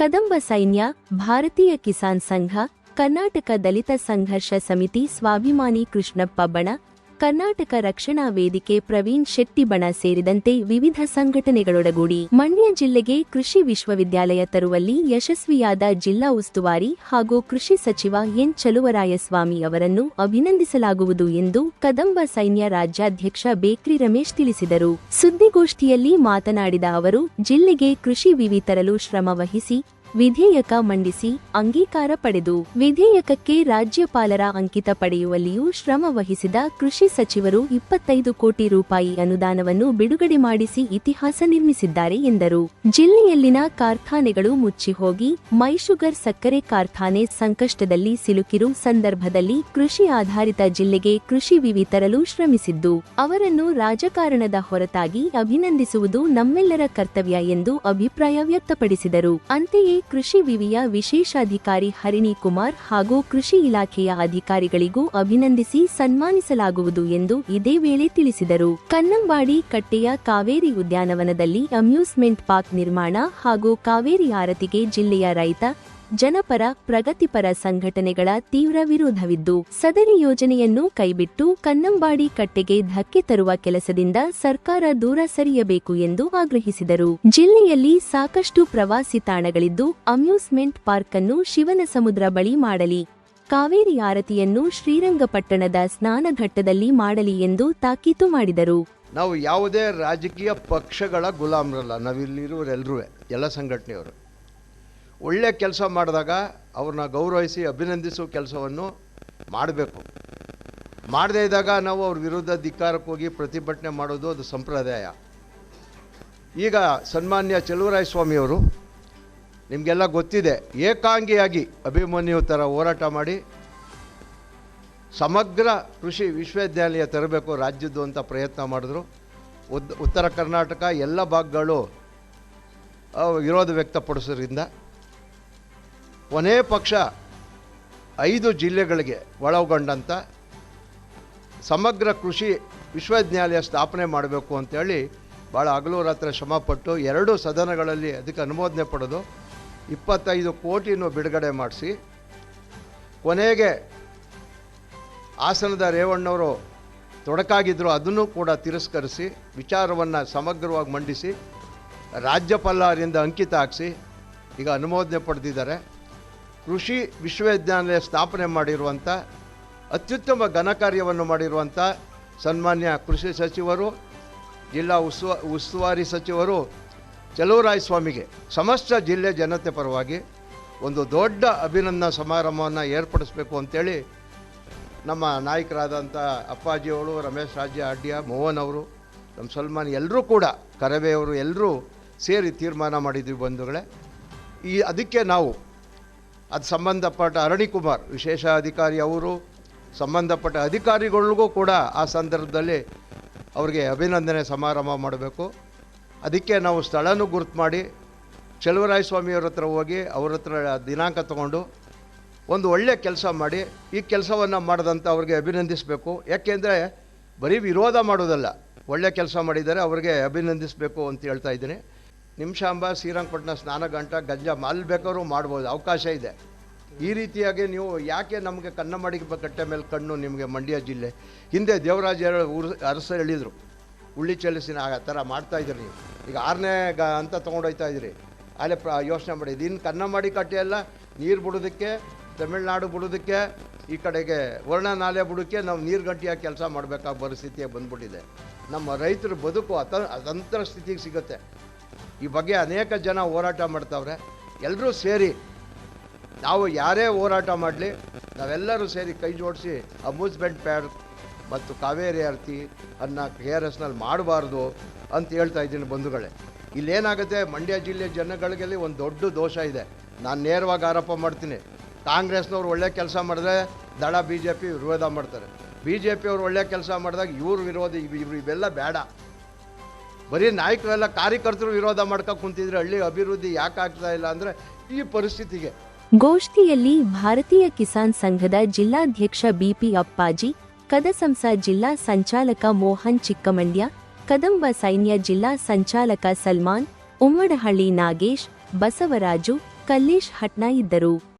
ಕದಂಬ ಸೈನ್ಯ ಭಾರತೀಯ ಕಿಸಾನ್ ಸಂಘ ಕರ್ನಾಟಕ ದಲಿತ ಸಂಘರ್ಷ ಸಮಿತಿ ಸ್ವಾಭಿಮಾನಿ ಕೃಷ್ಣಪ್ಪ ಬಣ ಕರ್ನಾಟಕ ರಕ್ಷಣಾ ವೇದಿಕೆ ಪ್ರವೀಣ್ ಶೆಟ್ಟಿಬಣ ಸೇರಿದಂತೆ ವಿವಿಧ ಸಂಘಟನೆಗಳೊಡಗೂಡಿ ಮಂಡ್ಯ ಜಿಲ್ಲೆಗೆ ಕೃಷಿ ವಿಶ್ವವಿದ್ಯಾಲಯ ತರುವಲ್ಲಿ ಯಶಸ್ವಿಯಾದ ಜಿಲ್ಲಾ ಉಸ್ತುವಾರಿ ಹಾಗೂ ಕೃಷಿ ಸಚಿವ ಎನ್ ಚಲುವರಾಯಸ್ವಾಮಿ ಅವರನ್ನು ಅಭಿನಂದಿಸಲಾಗುವುದು ಎಂದು ಕದಂಬ ಸೈನ್ಯ ರಾಜ್ಯಾಧ್ಯಕ್ಷ ಬೇಕ್ರಿ ರಮೇಶ್ ತಿಳಿಸಿದರು. ಸುದ್ದಿಗೋಷ್ಠಿಯಲ್ಲಿ ಮಾತನಾಡಿದ ಅವರು, ಜಿಲ್ಲೆಗೆ ಕೃಷಿ ವಿವಿ ತರಲು ಶ್ರಮ ವಹಿಸಿ ವಿಧೇಯಕ ಮಂಡಿಸಿ ಅಂಗೀಕಾರ ಪಡೆದು ವಿಧೇಯಕಕ್ಕೆ ರಾಜ್ಯಪಾಲರ ಅಂಕಿತ ಪಡೆಯುವಲ್ಲಿಯೂ ಶ್ರಮ ವಹಿಸಿದ ಕೃಷಿ ಸಚಿವರು ಇಪ್ಪತ್ತೈದು ಕೋಟಿ ರೂಪಾಯಿ ಅನುದಾನವನ್ನು ಬಿಡುಗಡೆ ಮಾಡಿಸಿ ಇತಿಹಾಸ ನಿರ್ಮಿಸಿದ್ದಾರೆ ಎಂದರು. ಜಿಲ್ಲೆಯಲ್ಲಿನ ಕಾರ್ಖಾನೆಗಳು ಮುಚ್ಚಿ ಹೋಗಿ ಮೈಶುಗರ್ ಸಕ್ಕರೆ ಕಾರ್ಖಾನೆ ಸಂಕಷ್ಟದಲ್ಲಿ ಸಿಲುಕಿರುವ ಸಂದರ್ಭದಲ್ಲಿ ಕೃಷಿ ಆಧಾರಿತ ಜಿಲ್ಲೆಗೆ ಕೃಷಿ ವಿವಿ ತರಲು ಶ್ರಮಿಸಿದ್ದು, ಅವರನ್ನು ರಾಜಕಾರಣದ ಹೊರತಾಗಿ ಅಭಿನಂದಿಸುವುದು ನಮ್ಮೆಲ್ಲರ ಕರ್ತವ್ಯ ಎಂದು ಅಭಿಪ್ರಾಯ ವ್ಯಕ್ತಪಡಿಸಿದರು. ಅಂತೆಯೇ ಕೃಷಿ ವಿವಿಯ ವಿಶೇಷಾಧಿಕಾರಿ ಹರಿಣಿ ಕುಮಾರ್ ಹಾಗೂ ಕೃಷಿ ಇಲಾಖೆಯ ಅಧಿಕಾರಿಗಳಿಗೂ ಅಭಿನಂದಿಸಿ ಸನ್ಮಾನಿಸಲಾಗುವುದು ಎಂದು ಇದೇ ವೇಳೆ ತಿಳಿಸಿದರು. ಕನ್ನಂಬಾಡಿ ಕಟ್ಟೆಯ ಕಾವೇರಿ ಉದ್ಯಾನವನದಲ್ಲಿ ಅಮ್ಯೂಸ್ಮೆಂಟ್ ಪಾರ್ಕ್ ನಿರ್ಮಾಣ ಹಾಗೂ ಕಾವೇರಿ ಆರತಿಗೆ ಜಿಲ್ಲೆಯ ರೈತ ಜನಪರ, ಪ್ರಗತಿಪರ ಸಂಘಟನೆಗಳ ತೀವ್ರ ವಿರೋಧವಿದ್ದು, ಸದರಿ ಯೋಜನೆಯನ್ನು ಕೈಬಿಟ್ಟು ಕನ್ನಂಬಾಡಿ ಕಟ್ಟೆಗೆ ಧಕ್ಕೆ ತರುವ ಕೆಲಸದಿಂದ ಸರ್ಕಾರ ದೂರ ಸರಿಯಬೇಕು ಎಂದು ಆಗ್ರಹಿಸಿದರು. ಜಿಲ್ಲೆಯಲ್ಲಿ ಸಾಕಷ್ಟು ಪ್ರವಾಸಿ ತಾಣಗಳಿದ್ದು, ಅಮ್ಯೂಸ್ಮೆಂಟ್ ಪಾರ್ಕ್ ಅನ್ನು ಶಿವನ ಸಮುದ್ರ ಬಳಿ ಮಾಡಲಿ, ಕಾವೇರಿ ಆರತಿಯನ್ನು ಶ್ರೀರಂಗಪಟ್ಟಣದ ಸ್ನಾನಘಟ್ಟದಲ್ಲಿ ಮಾಡಲಿ ಎಂದು ತಾಕೀತು ಮಾಡಿದರು. ನಾವು ಯಾವುದೇ ರಾಜಕೀಯ ಪಕ್ಷಗಳ ಗುಲಾಮರಲ್ಲ ನಾವಿಲ್ಲಿರುವರೆಲ್ಲರೂ ಎಲ್ಲ ಸಂಘಟನೆಯವರು. ಒಳ್ಳೆ ಕೆಲಸ ಮಾಡಿದಾಗ ಅವ್ರನ್ನ ಗೌರವಿಸಿ ಅಭಿನಂದಿಸುವ ಕೆಲಸವನ್ನು ಮಾಡಬೇಕು. ಮಾಡದೇ ಇದ್ದಾಗ ನಾವು ಅವ್ರ ವಿರುದ್ಧ ಧಿಕ್ಕಾರಕ್ಕೆ ಹೋಗಿ ಪ್ರತಿಭಟನೆ ಮಾಡೋದು ಅದು ಸಂಪ್ರದಾಯ. ಈಗ ಸನ್ಮಾನ್ಯ ಚಲುವರಾಯ ಸ್ವಾಮಿಯವರು ನಿಮಗೆಲ್ಲ ಗೊತ್ತಿದೆ, ಏಕಾಂಗಿಯಾಗಿ ಅಭಿಮನ್ಯು ಥರ ಹೋರಾಟ ಮಾಡಿ ಸಮಗ್ರ ಕೃಷಿ ವಿಶ್ವವಿದ್ಯಾಲಯ ತರಬೇಕು ರಾಜ್ಯದ್ದು ಅಂತ ಪ್ರಯತ್ನ ಮಾಡಿದ್ರು. ಉತ್ತರ ಕರ್ನಾಟಕ ಎಲ್ಲ ಭಾಗಗಳು ವಿರೋಧ ವ್ಯಕ್ತಪಡಿಸೋದ್ರಿಂದ ಕೊನೆ ಪಕ್ಷ ಐದು ಜಿಲ್ಲೆಗಳಿಗೆ ಒಳಗೊಂಡಂಥ ಸಮಗ್ರ ಕೃಷಿ ವಿಶ್ವವಿದ್ಯಾಲಯ ಸ್ಥಾಪನೆ ಮಾಡಬೇಕು ಅಂತೇಳಿ ಭಾಳ ಹಗಲು ರಾತ್ರಿ ಶ್ರಮಪಟ್ಟು ಎರಡು ಸದನಗಳಲ್ಲಿ ಅದಕ್ಕೆ ಅನುಮೋದನೆ ಪಡೆದು ಇಪ್ಪತ್ತೈದು ಕೋಟಿನೂ ಬಿಡುಗಡೆ ಮಾಡಿಸಿ. ಕೊನೆಗೆ ಹಾಸನದ ರೇವಣ್ಣವರು ತೊಡಕಾಗಿದ್ದರು ಅದನ್ನು ಕೂಡ ತಿರಸ್ಕರಿಸಿ, ವಿಚಾರವನ್ನು ಸಮಗ್ರವಾಗಿ ಮಂಡಿಸಿ, ರಾಜ್ಯಪಾಲರಿಂದ ಅಂಕಿತ ಹಾಕಿಸಿ, ಈಗ ಅನುಮೋದನೆ ಪಡೆದಿದ್ದಾರೆ. ಕೃಷಿ ವಿಶ್ವವಿದ್ಯಾನಿಲಯ ಸ್ಥಾಪನೆ ಮಾಡಿರುವಂಥ ಅತ್ಯುತ್ತಮ ಘನಕಾರ್ಯವನ್ನು ಮಾಡಿರುವಂಥ ಸನ್ಮಾನ್ಯ ಕೃಷಿ ಸಚಿವರು, ಜಿಲ್ಲಾ ಉಸ್ತುವ ಉಸ್ತುವಾರಿ ಸಚಿವರು ಸ್ವಾಮಿಗೆ ಸಮಸ್ತ ಜಿಲ್ಲೆ ಜನತೆ ಪರವಾಗಿ ಒಂದು ದೊಡ್ಡ ಅಭಿನಂದನಾ ಸಮಾರಂಭವನ್ನು ಏರ್ಪಡಿಸಬೇಕು ಅಂತೇಳಿ ನಮ್ಮ ನಾಯಕರಾದಂಥ ಅಪ್ಪಾಜಿಯವರು, ರಮೇಶ್ ರಾಜ್ಯ ಅಡ್ಡ್ಯ, ಮೋಹನ್ ಅವರು, ನಮ್ಮ ಸಲ್ಮಾನ್ ಎಲ್ಲರೂ ಕೂಡ, ಕರವೇ ಅವರು ಎಲ್ಲರೂ ಸೇರಿ ತೀರ್ಮಾನ ಮಾಡಿದ್ವಿ ಬಂಧುಗಳೇ. ಈ, ಅದಕ್ಕೆ ನಾವು ಅದು ಸಂಬಂಧಪಟ್ಟ ಅರಣಿಕುಮಾರ್ ವಿಶೇಷ ಅಧಿಕಾರಿ ಅವರು, ಸಂಬಂಧಪಟ್ಟ ಅಧಿಕಾರಿಗಳಿಗೂ ಕೂಡ ಆ ಸಂದರ್ಭದಲ್ಲಿ ಅವರಿಗೆ ಅಭಿನಂದನೆ ಸಮಾರಂಭ ಮಾಡಬೇಕು. ಅದಕ್ಕೆ ನಾವು ಸ್ಥಳನೂ ಗುರುತು ಮಾಡಿ ಚಲುವರಾಯ ಸ್ವಾಮಿಯವ್ರ ಹತ್ರ ಹೋಗಿ, ಅವ್ರ ಹತ್ರ ದಿನಾಂಕ ತಗೊಂಡು ಒಂದು ಒಳ್ಳೆಯ ಕೆಲಸ ಮಾಡಿ, ಈ ಕೆಲಸವನ್ನು ಮಾಡಿದಂಥ ಅವ್ರಿಗೆ ಅಭಿನಂದಿಸಬೇಕು. ಯಾಕೆಂದರೆ ಬರೀ ವಿರೋಧ ಮಾಡೋದಲ್ಲ ಒಳ್ಳೆಯ ಕೆಲಸ ಮಾಡಿದ್ದಾರೆ, ಅವ್ರಿಗೆ ಅಭಿನಂದಿಸಬೇಕು ಅಂತ ಹೇಳ್ತಾ ಇದ್ದೀನಿ. ನಿಮಿಷಾಂಬ ಶ್ರೀರಂಗಪಟ್ಟಣ ಸ್ನಾನ ಗಂಟ, ಗಂಜಾ ಅಲ್ಲಿ ಬೇಕಾದ್ರೂ ಮಾಡ್ಬೋದು, ಅವಕಾಶ ಇದೆ. ಈ ರೀತಿಯಾಗಿ ನೀವು ಯಾಕೆ ನಮಗೆ ಕನ್ನಂಬಾಡಿ ಕಟ್ಟೆ ಮೇಲೆ ಕಣ್ಣು ನಿಮಗೆ ಮಂಡ್ಯ ಜಿಲ್ಲೆ? ಹಿಂದೆ ದೇವರಾಜ ಊರು ಅರಸ ಹೇಳಿದರು, ಉಳ್ಳಿ ಚೆಲ್ಲಿಸಿನ ಆ ಥರ ಇದ್ದೀರಿ ನೀವು. ಈಗ ಆರನೇ ಗ ಅಂತ ತೊಗೊಂಡೋಗ್ತಾ ಇದ್ದೀರಿ ಅಲ್ಲೇ ಪ್ರ ಯೋಚನೆ ಮಾಡಿದ್ದು ಇನ್ನು ಕಟ್ಟೆ ಎಲ್ಲ ನೀರು ಬಿಡೋದಕ್ಕೆ, ತಮಿಳ್ನಾಡು ಬಿಡೋದಕ್ಕೆ, ಈ ಕಡೆಗೆ ವರ್ಣ ನಾಲೆ ಬಿಡೋಕ್ಕೆ ನಾವು ನೀರು ಗಂಟಿಯಾಗಿ ಕೆಲಸ ಮಾಡಬೇಕಾದ ಪರಿಸ್ಥಿತಿಯಾಗಿ ಬಂದ್ಬಿಟ್ಟಿದೆ. ನಮ್ಮ ರೈತರ ಬದುಕು ಅತ ಅತಂತ್ರ ಸ್ಥಿತಿಗೆ ಸಿಗುತ್ತೆ. ಈ ಬಗ್ಗೆ ಅನೇಕ ಜನ ಹೋರಾಟ ಮಾಡ್ತಾವ್ರೆ. ಎಲ್ಲರೂ ಸೇರಿ, ನಾವು ಯಾರೇ ಹೋರಾಟ ಮಾಡಲಿ, ನಾವೆಲ್ಲರೂ ಸೇರಿ ಕೈ ಜೋಡಿಸಿ ಅಮ್ಯೂಸ್ಮೆಂಟ್ ಪ್ಯಾಡ್ ಮತ್ತು ಕಾವೇರಿ ಆರತಿ ಅನ್ನ ಕೆ ಆರ್ ಎಸ್ನಲ್ಲಿ ಮಾಡಬಾರ್ದು ಅಂತ ಹೇಳ್ತಾ ಇದ್ದೀನಿ ಬಂಧುಗಳೇ. ಇಲ್ಲೇನಾಗುತ್ತೆ, ಮಂಡ್ಯ ಜಿಲ್ಲೆ ಜನಗಳಿಗೆ ಒಂದು ದೊಡ್ಡ ದೋಷ ಇದೆ. ನಾನು ನೇರವಾಗಿ ಆರೋಪ ಮಾಡ್ತೀನಿ. ಕಾಂಗ್ರೆಸ್ನವ್ರು ಒಳ್ಳೆ ಕೆಲಸ ಮಾಡಿದ್ರೆ ದಡ ಬಿ ಜೆ ಪಿ ವಿರೋಧ ಮಾಡ್ತಾರೆ. ಬಿ ಜೆ ಪಿಯವ್ರು ಒಳ್ಳೆ ಕೆಲಸ ಮಾಡಿದಾಗ ಇವರು ವಿರೋಧ, ಇವ್- ಇವ್- ಇವೆಲ್ಲ ಬೇಡ. ಬರೀ ನಾಯಕರೆಲ್ಲ ಕಾರ್ಯಕರ್ತರು ವಿರೋಧ ಮಾಡ್ಕೊಂಡು ಕುಂತಿದ್ರೆ ಹಳ್ಳಿ ಅಭಿವೃದ್ಧಿ ಯಾಕೆ ಆಗ್ತಾ ಇಲ್ಲ ಅಂದ್ರೆ ಈ ಪರಿಸ್ಥಿತಿಗೆ. ಗೋಷ್ಠಿಯಲ್ಲಿ ಭಾರತೀಯ ಕಿಸಾನ್ ಸಂಘದ ಜಿಲ್ಲಾಧ್ಯಕ್ಷ ಬಿಪಿ ಅಪ್ಪಾಜಿ ಕದಸಂಸ ಜಿಲ್ಲಾ ಸಂಚಾಲಕ ಮೋಹನ್ ಚಿಕ್ಕಮಂಡ್ಯ, ಕದಂಬ ಸೈನ್ಯ ಜಿಲ್ಲಾ ಸಂಚಾಲಕ ಸಲ್ಮಾನ್, ಉಮ್ಮಡಹಳ್ಳಿ ನಾಗೇಶ್, ಬಸವರಾಜು, ಕಲ್ಲೇಶ್ ಹಟ್ನಾ ಇದ್ದರು.